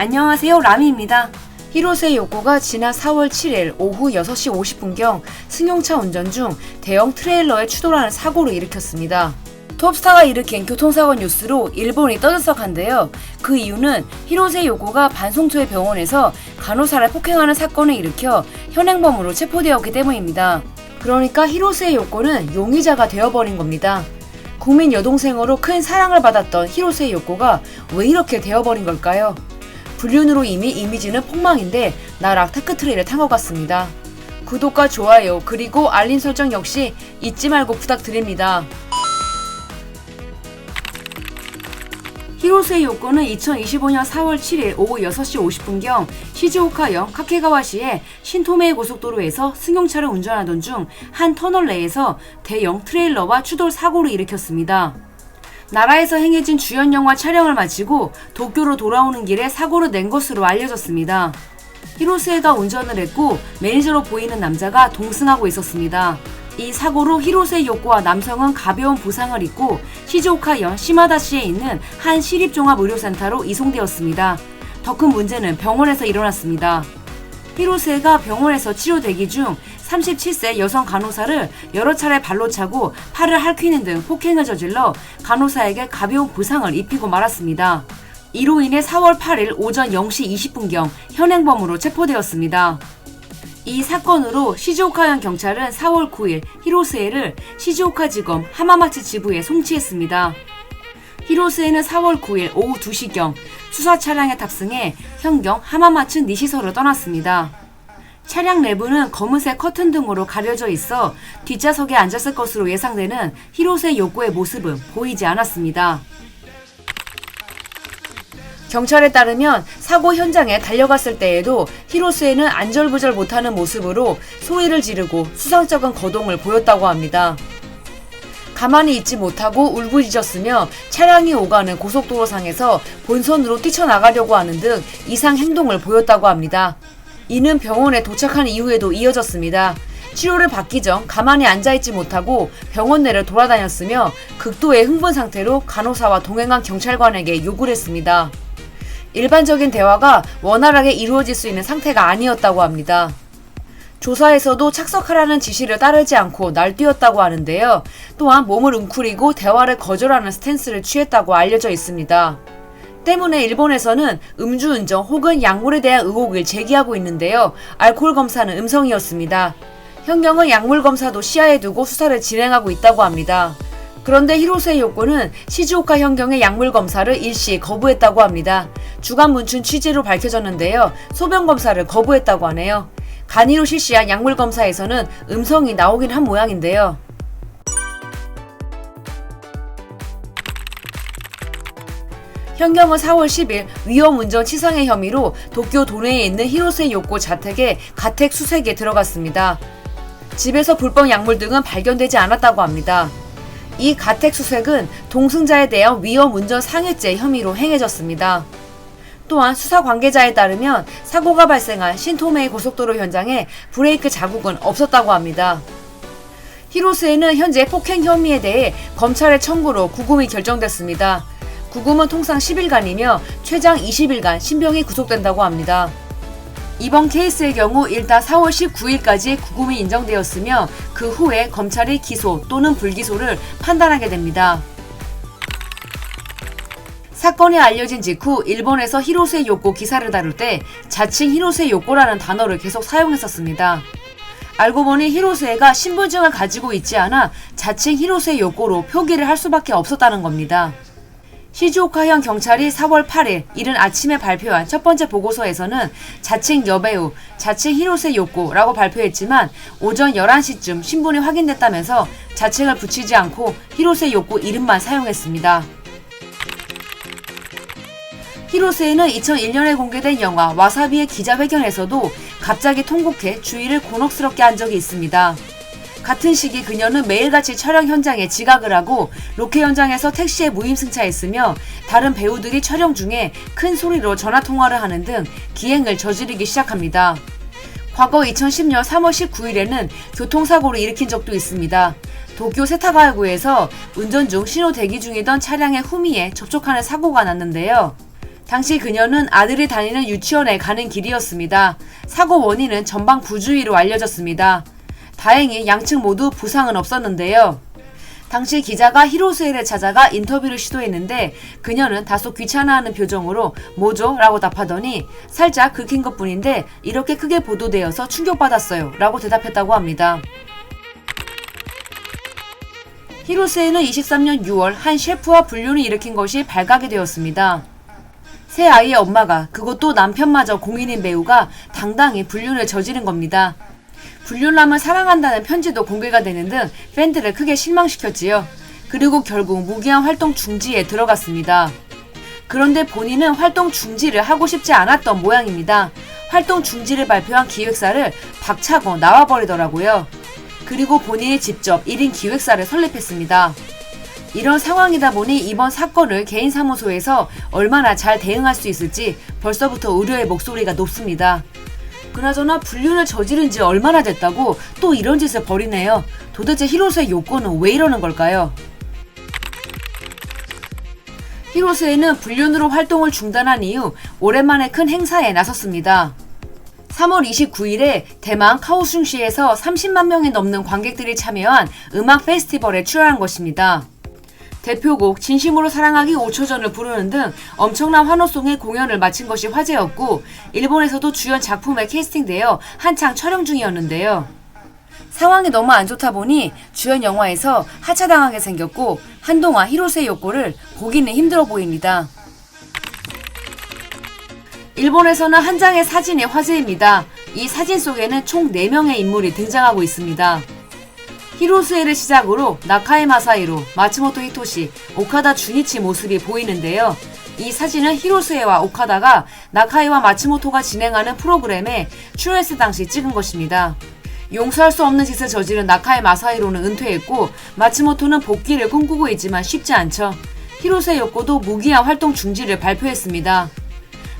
안녕하세요 라미입니다. 히로세 요코가 지난 4월 7일 오후 6시 50분경 승용차 운전 중 대형 트레일러에 추돌하는 사고를 일으켰습니다. 톱스타가 일으킨 교통사고 뉴스로 일본이 떠들썩한데요. 그 이유는 히로세 요코가 반송초의 병원에서 간호사를 폭행하는 사건을 일으켜 현행범으로 체포되었기 때문입니다. 그러니까 히로세 요코는 용의자가 되어버린 겁니다. 국민 여동생으로 큰 사랑을 받았던 히로세 요코가 왜 이렇게 되어버린 걸까요? 불륜으로 이미 이미지는 폭망인데 나락 테크트레이를 탄 것 같습니다. 구독과 좋아요 그리고 알림 설정 역시 잊지 말고 부탁드립니다. 히로세 요코는 2025년 4월 7일 오후 6시 50분경 시즈오카역 카케가와시의 신토메이 고속도로에서 승용차를 운전하던 중 한 터널 내에서 대형 트레일러와 추돌 사고를 일으켰습니다. 나라에서 행해진 주연 영화 촬영을 마치고 도쿄로 돌아오는 길에 사고를 낸 것으로 알려졌습니다. 히로세가 운전을 했고 매니저로 보이는 남자가 동승하고 있었습니다. 이 사고로 히로세 요코와 남성은 가벼운 부상을 입고 시즈오카현 시마다시에 있는 한 시립종합의료센터로 이송되었습니다. 더 큰 문제는 병원에서 일어났습니다. 히로세가 병원에서 치료 대기 중 37세 여성 간호사를 여러 차례 발로 차고 팔을 핥히는 등 폭행을 저질러 간호사에게 가벼운 부상을 입히고 말았습니다. 이로 인해 4월 8일 오전 0시 20분경 현행범으로 체포되었습니다. 이 사건으로 시즈오카현 경찰은 4월 9일 히로세를 시즈오카 지검 하마마치 지부에 송치했습니다. 히로스에는 4월 9일 오후 2시경 수사 차량에 탑승해 현경 하마마츠 니시서를 떠났습니다. 차량 내부는 검은색 커튼 등으로 가려져 있어 뒷좌석에 앉았을 것으로 예상되는 히로세 요코의 모습은 보이지 않았습니다. 경찰에 따르면 사고 현장에 달려갔을 때에도 히로스에는 안절부절 못하는 모습으로 소리를 지르고 수상쩍은 거동을 보였다고 합니다. 가만히 있지 못하고 울부짖었으며 차량이 오가는 고속도로상에서 본선으로 뛰쳐나가려고 하는 등 이상 행동을 보였다고 합니다. 이는 병원에 도착한 이후에도 이어졌습니다. 치료를 받기 전 가만히 앉아있지 못하고 병원 내를 돌아다녔으며 극도의 흥분 상태로 간호사와 동행한 경찰관에게 욕을 했습니다. 일반적인 대화가 원활하게 이루어질 수 있는 상태가 아니었다고 합니다. 조사에서도 착석하라는 지시를 따르지 않고 날뛰었다고 하는데요. 또한 몸을 웅크리고 대화를 거절하는 스탠스를 취했다고 알려져 있습니다. 때문에 일본에서는 음주운전 혹은 약물에 대한 의혹을 제기하고 있는데요. 알코올 검사는 음성이었습니다. 현경은 약물 검사도 시야에 두고 수사를 진행하고 있다고 합니다. 그런데 히로세 요코는 시즈오카 현경의 약물 검사를 일시 거부했다고 합니다. 주간 문춘 취재로 밝혀졌는데요. 소변 검사를 거부했다고 하네요. 간이로 실시한 약물 검사에서는 음성이 나오긴 한 모양인데요. 현경은 4월 10일 위험 운전 치상의 혐의로 도쿄 도내에 있는 히로세 요코 자택에 가택 수색에 들어갔습니다. 집에서 불법 약물 등은 발견되지 않았다고 합니다. 이 가택 수색은 동승자에 대한 위험 운전 상해죄 혐의로 행해졌습니다. 또한 수사 관계자에 따르면 사고가 발생한 신토메이 고속도로 현장에 브레이크 자국은 없었다고 합니다. 히로스에는 현재 폭행 혐의에 대해 검찰의 청구로 구금이 결정됐습니다. 구금은 통상 10일간이며 최장 20일간 신병이 구속된다고 합니다. 이번 케이스의 경우 일단 4월 19일까지 구금이 인정되었으며 그 후에 검찰이 기소 또는 불기소를 판단하게 됩니다. 사건이 알려진 직후 일본에서 히로세 요코 기사를 다룰 때 자칭 히로세 요코라는 단어를 계속 사용했었습니다. 알고 보니 히로세가 신분증을 가지고 있지 않아 자칭 히로세 요코로 표기를 할 수밖에 없었다는 겁니다. 시즈오카현 경찰이 4월 8일 이른 아침에 발표한 첫 번째 보고서에서는 자칭 여배우, 자칭 히로세 요코라고 발표했지만 오전 11시쯤 신분이 확인됐다면서 자칭을 붙이지 않고 히로세 요코 이름만 사용했습니다. 히로세는 2001년에 공개된 영화 와사비의 기자회견에서도 갑자기 통곡해 주위를 곤혹스럽게 한 적이 있습니다. 같은 시기 그녀는 매일같이 촬영 현장에 지각을 하고 로케 현장에서 택시에 무임승차했으며 다른 배우들이 촬영 중에 큰 소리로 전화 통화를 하는 등 기행을 저지르기 시작합니다. 과거 2010년 3월 19일에는 교통사고를 일으킨 적도 있습니다. 도쿄 세타가구에서 운전 중 신호 대기 중이던 차량의 후미에 접촉하는 사고가 났는데요. 당시 그녀는 아들이 다니는 유치원에 가는 길이었습니다. 사고 원인은 전방 부주의로 알려졌습니다. 다행히 양측 모두 부상은 없었는데요. 당시 기자가 히로스엘을 찾아가 인터뷰를 시도했는데 그녀는 다소 귀찮아하는 표정으로 뭐죠? 라고 답하더니 살짝 긁힌 것 뿐인데 이렇게 크게 보도되어서 충격받았어요. 라고 대답했다고 합니다. 히로스에는 23년 6월 한 셰프와 불륜을 일으킨 것이 발각이 되었습니다. 새 아이의 엄마가 그것도 남편마저 공인인 배우가 당당히 불륜을 저지른 겁니다. 불륜남을 사랑한다는 편지도 공개가 되는 등 팬들을 크게 실망시켰지요. 그리고 결국 무기한 활동 중지에 들어갔습니다. 그런데 본인은 활동 중지를 하고 싶지 않았던 모양입니다. 활동 중지를 발표한 기획사를 박차고 나와버리더라고요. 그리고 본인이 직접 1인 기획사를 설립했습니다. 이런 상황이다 보니 이번 사건을 개인 사무소에서 얼마나 잘 대응할 수 있을지 벌써부터 우려의 목소리가 높습니다. 그나저나 불륜을 저지른 지 얼마나 됐다고 또 이런 짓을 벌이네요. 도대체 히로스의 요건은 왜 이러는 걸까요? 히로스에는 불륜으로 활동을 중단한 이후 오랜만에 큰 행사에 나섰습니다. 3월 29일에 대만 카오슝시에서 30만 명이 넘는 관객들이 참여한 음악 페스티벌에 출연한 것입니다. 대표곡 진심으로 사랑하기 5초 전을 부르는 등 엄청난 환호송의 공연을 마친 것이 화제였고 일본에서도 주연 작품에 캐스팅되어 한창 촬영 중이었는데요. 상황이 너무 안 좋다 보니 주연 영화에서 하차당하게 생겼고 한동안 히로세의 욕구를 보기는 힘들어 보입니다. 일본에서는 한 장의 사진이 화제입니다. 이 사진 속에는 총 4명의 인물이 등장하고 있습니다. 히로스에를 시작으로 나카에 마사이로, 마츠모토 히토시, 오카다 주니치 모습이 보이는데요. 이 사진은 히로스에와 오카다가 나카이와 마츠모토가 진행하는 프로그램에 출연했을 당시 찍은 것입니다. 용서할 수 없는 짓을 저지른 나카의 마사이로는 은퇴했고 마츠모토는 복귀를 꿈꾸고 있지만 쉽지 않죠. 히로세 요코도 무기한 활동 중지를 발표했습니다.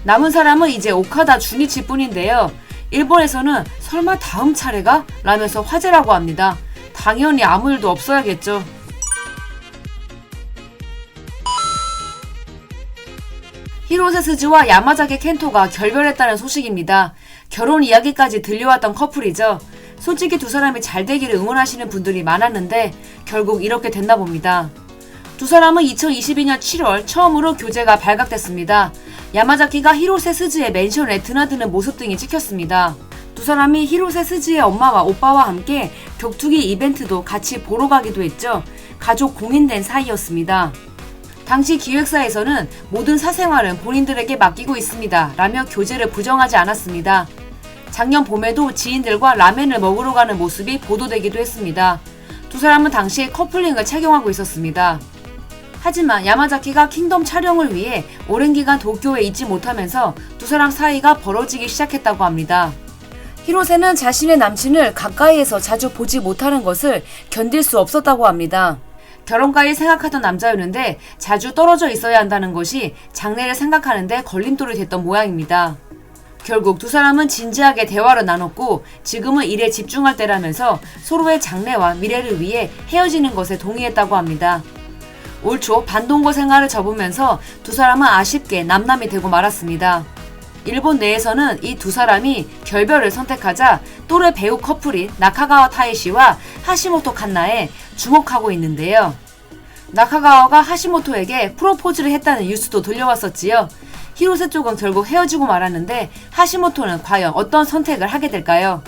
남은 사람은 이제 오카다 주니치 뿐인데요. 일본에서는 설마 다음 차례가? 라면서 화제라고 합니다. 당연히 아무 일도 없어야겠죠. 히로세 스즈와 야마자키 켄토가 결별했다는 소식입니다. 결혼 이야기까지 들려왔던 커플이죠. 솔직히 두 사람이 잘 되기를 응원하시는 분들이 많았는데 결국 이렇게 됐나 봅니다. 두 사람은 2022년 7월 처음으로 교제가 발각됐습니다. 야마자키가 히로세 스즈의 맨션에 드나드는 모습 등이 찍혔습니다. 두 사람이 히로세 스즈의 엄마와 오빠와 함께 격투기 이벤트도 같이 보러 가기도 했죠. 가족 공인된 사이였습니다. 당시 기획사에서는 모든 사생활은 본인들에게 맡기고 있습니다. 라며 교제를 부정하지 않았습니다. 작년 봄에도 지인들과 라멘을 먹으러 가는 모습이 보도되기도 했습니다. 두 사람은 당시 커플링을 착용하고 있었습니다. 하지만 야마자키가 킹덤 촬영을 위해 오랜 기간 도쿄에 있지 못하면서 두 사람 사이가 벌어지기 시작했다고 합니다. 히로세는 자신의 남친을 가까이에서 자주 보지 못하는 것을 견딜 수 없었다고 합니다. 결혼까지 생각하던 남자였는데 자주 떨어져 있어야 한다는 것이 장래를 생각하는데 걸림돌이 됐던 모양입니다. 결국 두 사람은 진지하게 대화를 나눴고 지금은 일에 집중할 때라면서 서로의 장래와 미래를 위해 헤어지는 것에 동의했다고 합니다. 올 초 반동거 생활을 접으면서 두 사람은 아쉽게 남남이 되고 말았습니다. 일본 내에서는 이 두 사람이 결별을 선택하자 또래 배우 커플인 나카가와 타이시와 하시모토 칸나에 주목하고 있는데요. 나카가와가 하시모토에게 프로포즈를 했다는 뉴스도 들려왔었지요. 히로세 쪽은 결국 헤어지고 말았는데 하시모토는 과연 어떤 선택을 하게 될까요?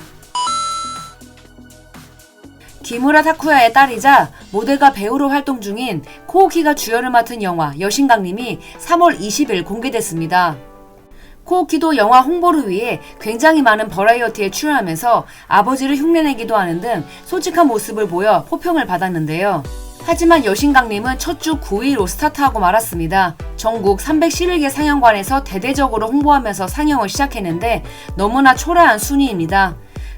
기무라 타쿠야의 딸이자 모델과 배우로 활동 중인 코오키가 주연을 맡은 영화 여신강님이 3월 20일 공개됐습니다. 코오키도 영화 홍보를 위해 굉장히 많은 버라이어티에 출연하면서 아버지를 흉내내기도 하는 등 솔직한 모습을 보여 호평을 받았는데요. 하지만 여신강님은 첫 주 9위로 스타트하고 말았습니다. 전국 311개 상영관에서 대대적으로 홍보하면서 상영을 시작했는데 너무나 초라한 순위입니다.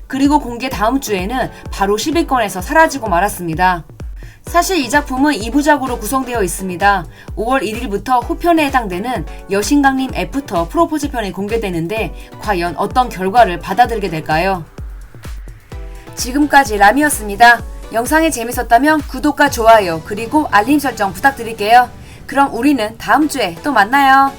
그리고 공개 다음 주에는 바로 10위권에서 사라지고 말았습니다. 사실 이 작품은 2부작으로 구성되어 있습니다. 5월 1일부터 후편에 해당되는 여신강림 애프터 프로포즈 편이 공개되는데 과연 어떤 결과를 받아들게 될까요? 지금까지 람이었습니다. 영상이 재밌었다면 구독과 좋아요 그리고 알림 설정 부탁드릴게요. 그럼 우리는 다음 주에 또 만나요.